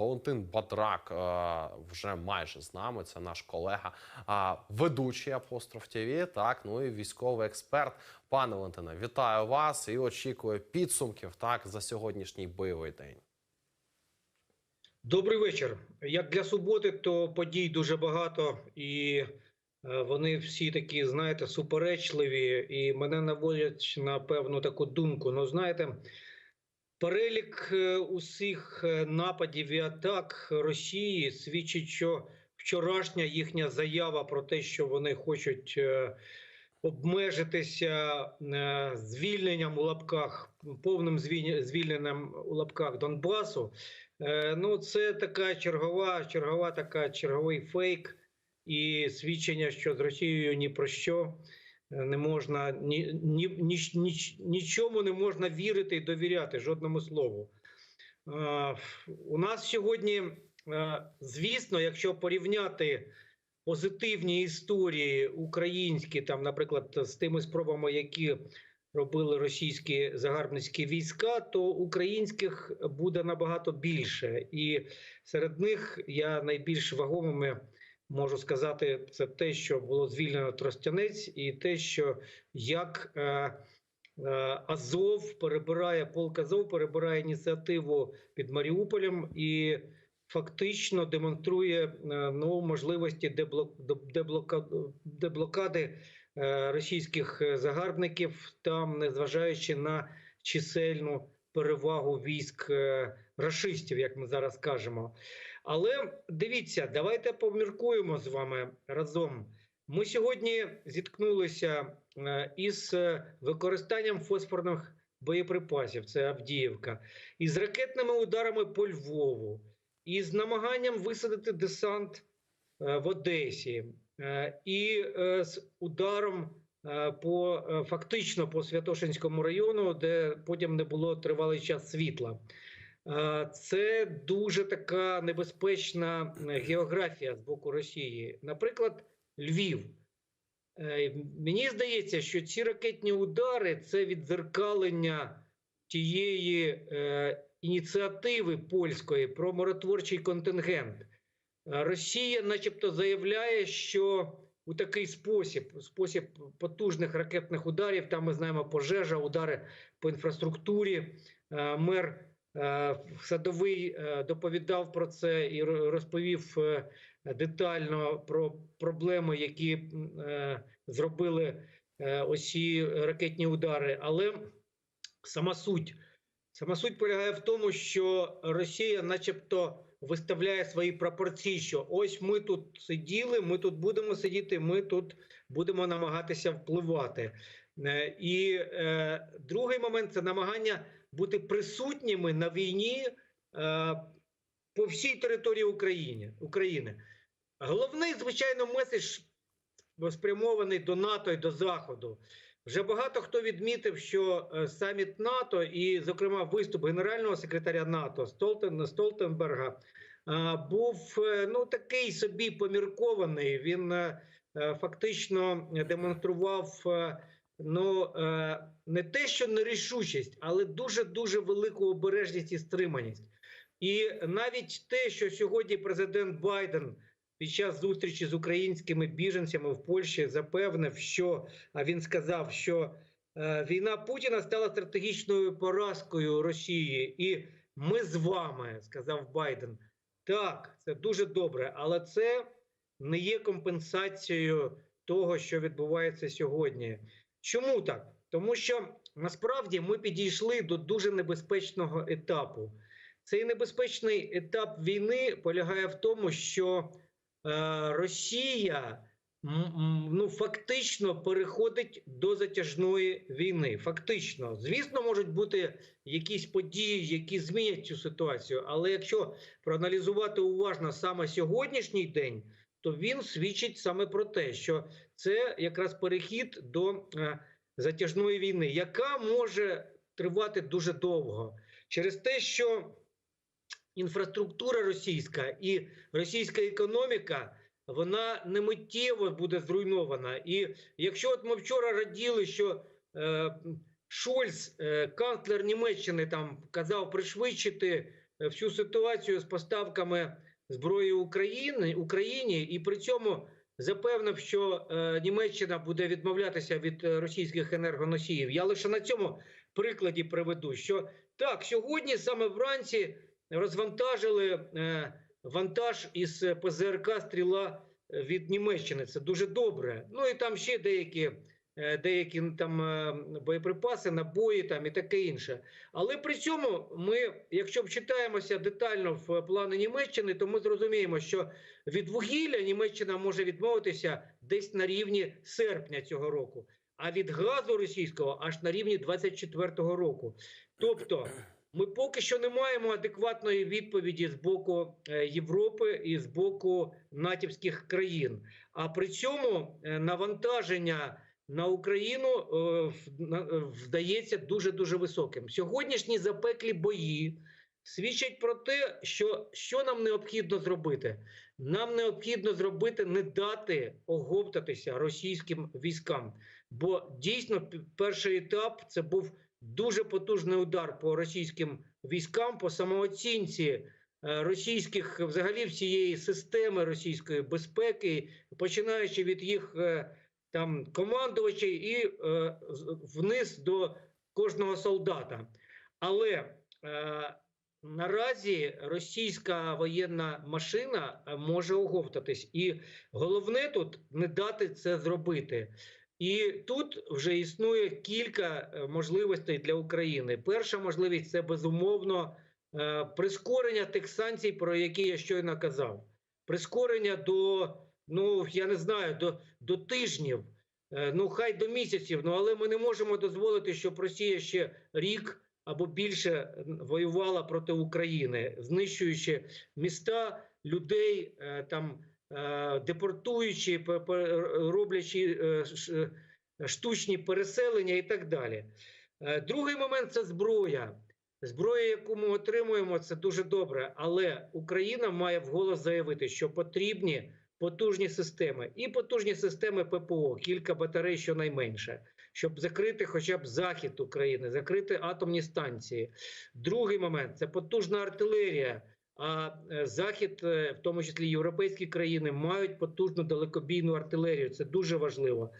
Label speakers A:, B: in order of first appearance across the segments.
A: Валентин Батрак е, вже майже з нами. Це наш колега, а ведучий апостроф ТВ, так ну і військовий експерт. Пане Валентине, вітаю вас і очікую підсумків так за сьогоднішній бойовий день.
B: Добрий вечір. Як для суботи, то подій дуже багато, і е, вони всі такі, знаєте, суперечливі, і мене наводять на певну таку думку. Ну, знаєте, перелік е, усіх е, нападів і атак Росії свідчить, що вчорашня їхня заява про те, що вони хочуть е, обмежитися звільненням у лапках, повним звіль- звільненням у лапках Донбасу. Ну, це така чергова, чергова така черговий фейк і свідчення, що з Росією ні про що не можна ні, ні, ні, ні, нічому не можна вірити і довіряти жодному слову. У нас сьогодні, звісно, якщо порівняти позитивні історії українські, там, наприклад, з тими спробами, які робили російські загарбницькі війська, то українських буде набагато більше, і серед них я найбільш вагомими можу сказати це те, що було звільнено Тростянець, і те, що як е, е, Азов перебирає полк Азов, перебирає ініціативу під Маріуполем і. Фактично демонструє е, ну, можливості деблок, деблока, деблокади російських загарбників там, незважаючи на чисельну перевагу військ рашистів, як ми зараз кажемо. Але дивіться, давайте поміркуємо з вами разом. Ми сьогодні зіткнулися е, із е, використанням фосфорних боєприпасів, це Авдіївка, із ракетними ударами по Львову, із намаганням висадити десант е, в Одесі, і з ударом по фактично по Святошинському району, де потім не було тривалий час світла. Е, Це дуже така небезпечна е, географія з боку Росії. Наприклад, Львів. Е, Мені здається, що ці ракетні удари це віддзеркалення тієї ініціативи польської про миротворчий контингент. Росія, начебто, заявляє, що у такий спосіб, спосіб потужних ракетних ударів, там ми знаємо пожежа, удари по інфраструктурі. Мер Садовий е, доповідав про це і розповів е, детально про проблеми, які е, зробили е, ці ракетні удари. Але сама суть. Сама суть полягає в тому, що Росія, начебто, виставляє свої пропорції, що ось ми тут сиділи, ми тут будемо сидіти, ми тут будемо намагатися впливати. Е, І е, другий момент це намагання бути присутніми на війні е, по всій території України. України. Головний, звичайно, меседж спрямований до НАТО і до Заходу. Вже багато хто відмітив, що е, саміт НАТО і, зокрема, виступ генерального секретаря НАТО Столтен, Столтенберга е, був е, ну такий собі поміркований. Він фактично демонстрував ну е, не те, що нерішучість, але дуже дуже велику обережність і стриманість. І навіть те, що сьогодні президент Байден під час зустрічі з українськими біженцями в Польщі запевнив, що а він сказав, що е, війна Путіна стала стратегічною поразкою Росії, і ми з вами, сказав Байден. Так, це дуже добре, але це не є компенсацією того, що відбувається сьогодні. Чому так? Тому що насправді ми підійшли до дуже небезпечного етапу. Цей небезпечний етап війни полягає в тому, що е, Росія ну фактично переходить до затяжної війни. Фактично, звісно, можуть бути якісь події, які змінять цю ситуацію. Але якщо проаналізувати уважно саме сьогоднішній день, то він свідчить саме про те, що це якраз перехід до е, затяжної війни, яка може тривати дуже довго через те, що інфраструктура російська і російська економіка. Вона не миттєво буде зруйнована. І якщо от ми вчора раділи, що е, Шольц, е, канцлер Німеччини, там казав пришвидшити е, всю ситуацію з поставками зброї України Україні, і при цьому запевнив, що е, Німеччина буде відмовлятися від е, російських енергоносіїв. Я лише на цьому прикладі приведу, що так сьогодні саме вранці розвантажили е, вантаж із ПЗРК стріла від Німеччини. Це дуже добре. Ну і там ще деякі. Е, Деякі там е, боєприпаси, набої там і таке інше. Але при цьому ми, якщо вчитаємося детально в плани Німеччини, то ми зрозуміємо, що від вугілля Німеччина може відмовитися десь на рівні серпня цього року, а від газу російського аж на рівні 24-го року. Тобто, ми поки що не маємо адекватної відповіді з боку е, Європи і з боку натівських країн. А при цьому навантаження на Україну е, е, вдається дуже дуже високим. Сьогоднішні запеклі бої свідчать про те, що, що нам необхідно зробити. Нам необхідно зробити не дати оговтатися російським військам. Бо дійсно перший етап це був дуже потужний удар по російським військам, по самооцінці е, російських, взагалі всієї системи російської безпеки, починаючи від їх там командувачів і е, вниз до кожного солдата. Але е, наразі російська воєнна машина е, може оговтатись, і головне тут не дати це зробити. І тут вже існує кілька е, можливостей для України. Перша можливість це безумовно е, прискорення тих санкцій, про які я щойно казав. Прискорення до, ну я не знаю, до, до тижнів, е, ну хай до місяців. Ну але ми не можемо дозволити, щоб Росія ще рік або більше воювала проти України, знищуючи міста, людей, е, там е, депортуючи, роблячи штучні переселення і так далі. Другий момент це зброя. Зброя, яку ми отримуємо, це дуже добре. Але Україна має вголос заявити, що потрібні потужні системи і потужні системи ППО, кілька батарей щонайменше, щоб закрити хоча б захід України, закрити атомні станції. Другий момент це потужна артилерія. А е, захід, е, в тому числі європейські країни, мають потужну далекобійну артилерію. Це дуже важливо.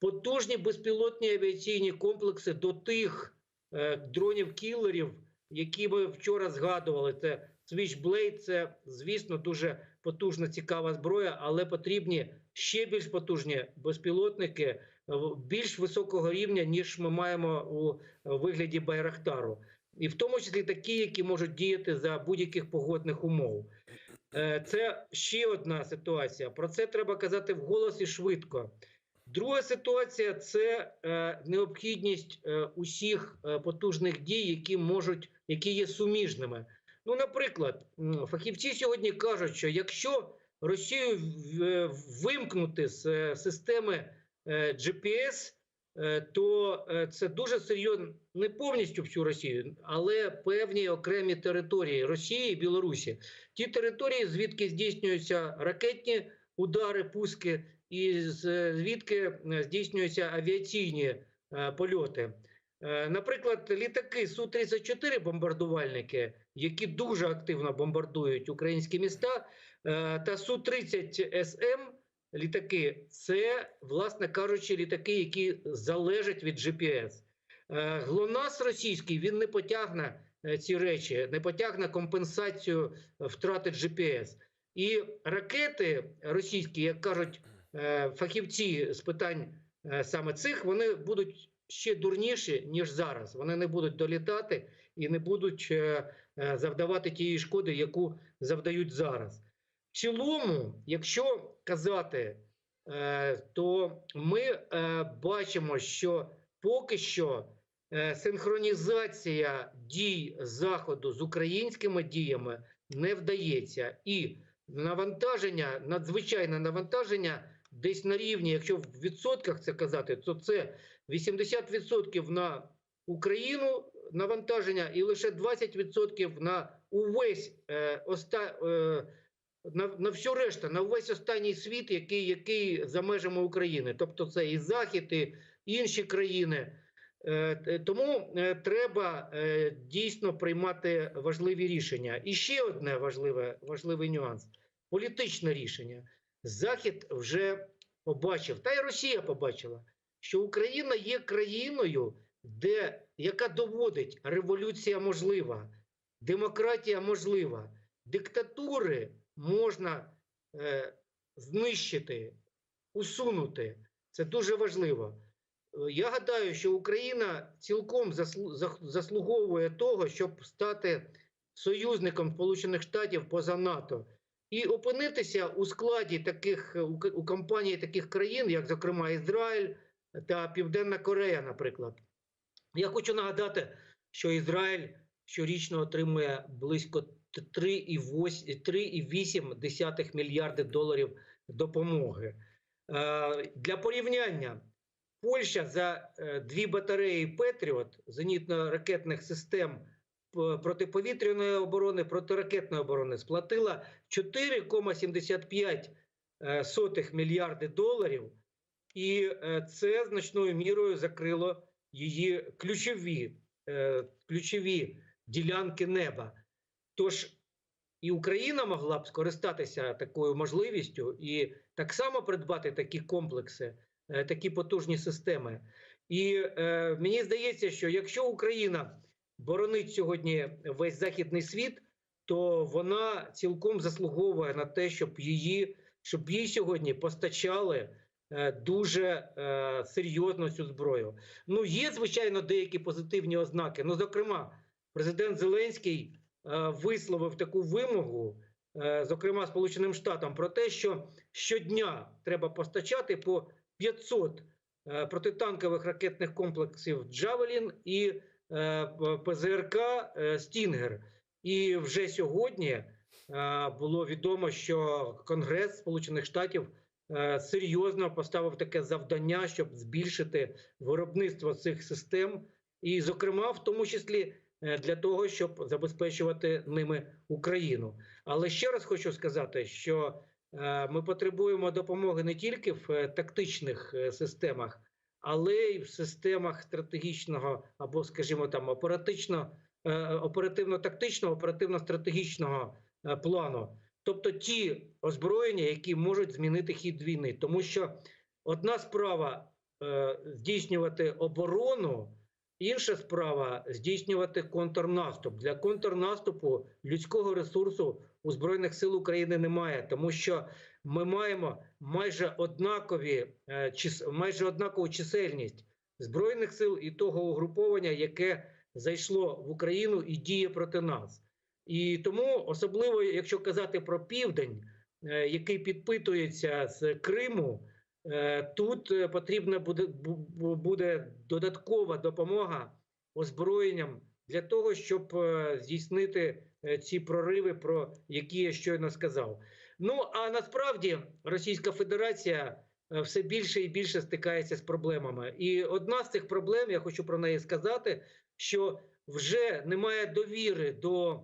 B: Потужні безпілотні авіаційні комплекси до тих е, дронів-кілерів, які ми вчора згадували. Це Switchblade, це, звісно, дуже потужна, цікава зброя, але потрібні ще більш потужні безпілотники е, більш високого рівня, ніж ми маємо у вигляді Байрактару. І в тому числі такі, які можуть діяти за будь-яких погодних умов. Е, Це ще одна ситуація. Про це треба казати вголос і швидко. Друга ситуація це е, необхідність е, усіх е, потужних дій, які можуть, які є суміжними. Ну, наприклад, фахівці сьогодні кажуть, що якщо Росію вимкнути з е, системи е, GPS, е, то це дуже серйозно не повністю всю Росію, але певні окремі території Росії і Білорусі. Ті території, звідки здійснюються ракетні удари, пуски, і звідки здійснюються авіаційні польоти. Наприклад, літаки Су-34 бомбардувальники, які дуже активно бомбардують українські міста, е, та Су-30 СМ літаки це, власне кажучи, літаки, які залежать від GPS. Е, ГЛОНАСС російський він не потягне е, ці речі, не потягне компенсацію втрати GPS. І ракети російські, як кажуть фахівці з питань саме цих, вони будуть ще дурніші, ніж зараз. Вони не будуть долітати і не будуть завдавати тієї шкоди, яку завдають зараз. В цілому, якщо казати, е, то ми е, бачимо, що поки що е, синхронізація дій Заходу з українськими діями не вдається. І навантаження, надзвичайне навантаження десь на рівні, якщо в відсотках це казати, то це 80% на Україну навантаження і лише 20% на увесь е, оста, е, на, на всю решту, на увесь останній світ, який, який за межами України. Тобто це і Захід, і інші країни. Е, Тому е, треба е, дійсно приймати важливі рішення. І ще одне важливе, важливий нюанс політичне рішення. Захід вже побачив, та й Росія побачила, що Україна є країною, де, яка доводить революція можлива, демократія можлива, диктатури можна е, знищити, усунути. Це дуже важливо. Е, Я гадаю, що Україна цілком заслуговує того, щоб стати союзником Сполучених Штатів поза НАТО і опинитися у складі таких е, у, компанії таких країн, як, зокрема, Ізраїль та Південна Корея, наприклад. Я хочу нагадати, що Ізраїль щорічно отримує близько 3,8 3,8 мільярди доларів допомоги. Е, Для порівняння, Польща за е, дві батареї Петріот зенітно-ракетних систем протиповітряної оборони, протиракетної оборони сплатила 4,75 е, сотих мільярди доларів, і е, це значною мірою закрило її ключові, е, ключові ділянки неба. Тож і Україна могла б скористатися такою можливістю і так само придбати такі комплекси, е, такі потужні системи. І е, мені здається, що якщо Україна боронить сьогодні весь західний світ, то вона цілком заслуговує на те, щоб її, щоб їй сьогодні постачали дуже е, серйозно цю зброю. Ну є звичайно деякі позитивні ознаки. Ну, зокрема, президент Зеленський е, висловив таку вимогу, е, зокрема Сполученим Штатам, про те, що щодня треба постачати по 500 е, протитанкових ракетних комплексів Джавелін і е, ПЗРК е, Стінгер. І вже сьогодні е, було відомо, що Конгрес Сполучених Штатів е, серйозно поставив таке завдання, щоб збільшити виробництво цих систем, і, зокрема, в тому числі е, для того, щоб забезпечувати ними Україну. Але ще раз хочу сказати, що е, ми потребуємо допомоги не тільки в е, тактичних е, системах, але й в системах стратегічного або, скажімо, там е, оперативно-тактичного, оперативно-стратегічного е, плану. Тобто ті озброєння, які можуть змінити хід війни, тому що одна справа е, здійснювати оборону, інша справа здійснювати контрнаступ. Для контрнаступу людського ресурсу у збройних сил України немає, тому що ми маємо майже однакові е, чис- майже однакову чисельність збройних сил і того угруповання, яке зайшло в Україну і діє проти нас. І тому, особливо, якщо казати про південь, е, який підпитується з Криму, е, тут е, потрібна буде, бу- бу- буде додаткова допомога озброєнням для того, щоб здійснити ці прориви, про які я щойно сказав. Ну а насправді Російська Федерація все більше і більше стикається з проблемами. І одна з цих проблем, я хочу про неї сказати, що вже немає довіри до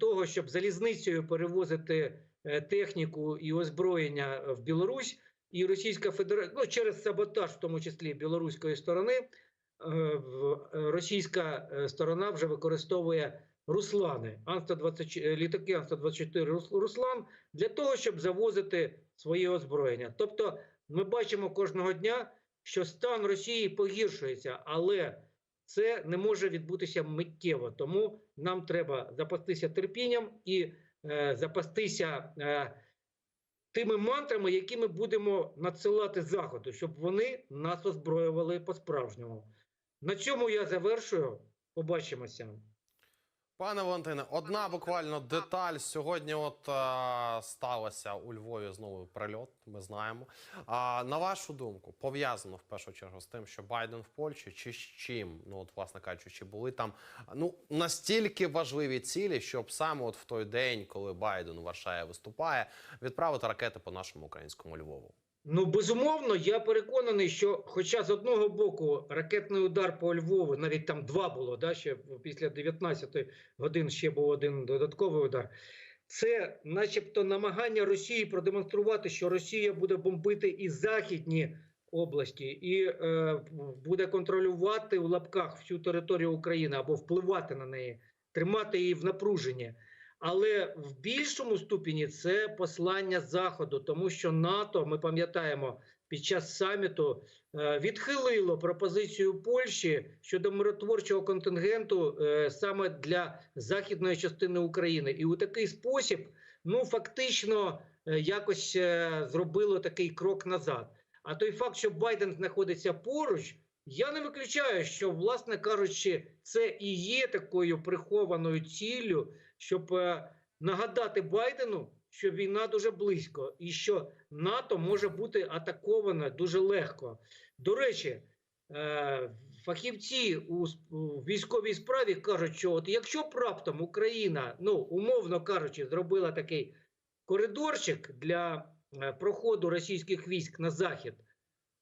B: того, щоб залізницею перевозити е, техніку і озброєння в Білорусь, і Російська Федерація ну, через саботаж, в тому числі білоруської сторони, е, е, російська е, сторона вже використовує Руслани, Ан-124, е, літаки Ан-124 Рус- Руслан для того, щоб завозити своє озброєння. Тобто, ми бачимо кожного дня, що стан Росії погіршується, але це не може відбутися миттєво. Тому нам треба запастися терпінням і е, запастися е, тими мантрами, які ми будемо надсилати заходу, щоб вони нас озброювали по-справжньому. На цьому я завершую. Побачимося.
A: Пане Валентине, одна буквально деталь. Сьогодні от е, сталося у Львові знову прильот. Ми знаємо. А на вашу думку, пов'язано в першу чергу з тим, що Байден в Польщі, чи з чим? Ну от, власне кажучи, чи були там ну настільки важливі цілі, щоб саме от в той день, коли Байден у Варшаві виступає, відправити ракети по нашому українському Львову?
B: Ну, безумовно, я переконаний, що, хоча з одного боку ракетний удар по Львову, навіть там два було, да, ще після 19 годин ще був один додатковий удар. Це, начебто, намагання Росії продемонструвати, що Росія буде бомбити і західні області і е, буде контролювати в лапках всю територію України або впливати на неї, тримати її в напруженні. Але в більшому ступені це послання Заходу, тому що НАТО, ми пам'ятаємо, під час саміту е, відхилило пропозицію Польщі щодо миротворчого контингенту е, саме для західної частини України. І у такий спосіб, ну фактично, е, якось зробило такий крок назад. А той факт, що Байден знаходиться поруч, я не виключаю, що, власне кажучи, це і є такою прихованою ціллю, щоб е, нагадати Байдену, що війна дуже близько, і що НАТО може бути атаковане дуже легко. До речі, е, фахівці у, військовій справі кажуть, що от якщо б раптом Україна, ну умовно кажучи, зробила такий коридорчик для е, проходу російських військ на захід,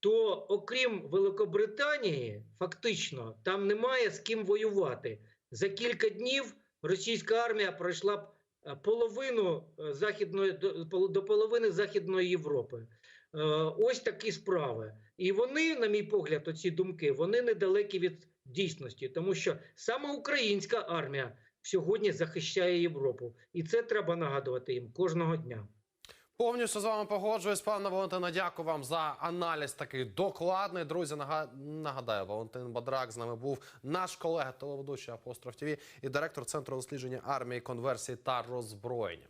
B: то окрім Великобританії, фактично там немає з ким воювати. За кілька днів російська армія пройшла б е, половину е, західної до, пол- до половини Західної Європи. Е, Ось такі справи. І вони, на мій погляд, оці думки, вони недалекі від дійсності, тому що саме українська армія сьогодні захищає Європу, і це треба нагадувати їм кожного дня.
A: Повністю з вами погоджуюсь, пане Валентина. Дякую вам за аналіз такий докладний. Друзі, нага- нагадаю, Валентин Бадрак з нами був наш колега, телеведучий Апостроф ТВ і директор центру дослідження армії, конверсії та роззброєння.